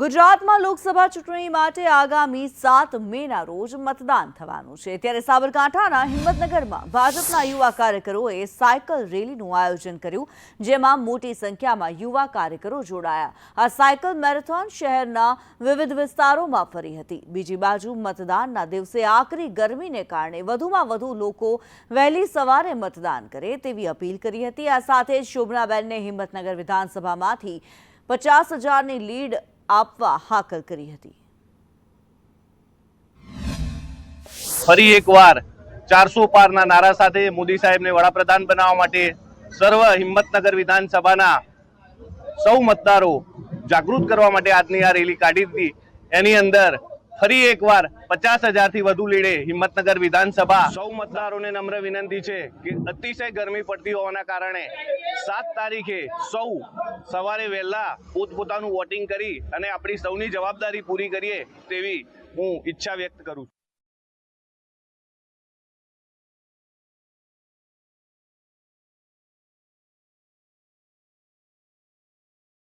ગુજરાતમાં લોકસભા ચૂંટણી માટે આગામી સાત મેના રોજ મતદાન થવાનું છે. ત્યારે સાબરકાંઠાના હિંમતનગરમાં ભાજપના યુવા કાર્યકરોએ સાયકલ રેલીનું આયોજન કર્યું, જેમાં મોટી સંખ્યામાં યુવા કાર્યકરો જોડાયા. આ સાયકલ મેરેથોન શહેરના વિવિધ વિસ્તારોમાં ફરી હતી. બીજી બાજુ મતદાનના દિવસે આકરી ગરમીને કારણે વધુમાં વધુ લોકો વહેલી સવારે મતદાન કરે તેવી અપીલ કરી હતી. આ સાથે જ શોભનાબેનને હિંમતનગર વિધાનસભામાંથી પચાસ હજારની લીડ આપવા હાકલ કરી હતી. ફરી એકવાર ચારસો પારના નારા સાથે મોદી સાહેબને વડાપ્રધાન બનાવવા માટે સર્વ હિંમતનગર વિધાનસભાના સૌ મતદારો જાગૃત કરવા માટે આજની આ રેલી કાઢી હતી એની અંદર ફરી એકવાર પચાસ હજારથી વધુ લીડે હિંમતનગર વિધાનસભા. સૌ મતદારોને નમ્ર વિનંતી છે કે અતિશય ગરમી પડતી હોવાના કારણે સાત તારીખે સૌ સવારે વહેલા પોતપોતાનું વોટિંગ કરી અને આપણી સૌની જવાબદારી પૂરી કરીએ તેવી હું ઈચ્છા વ્યક્ત કરું છું.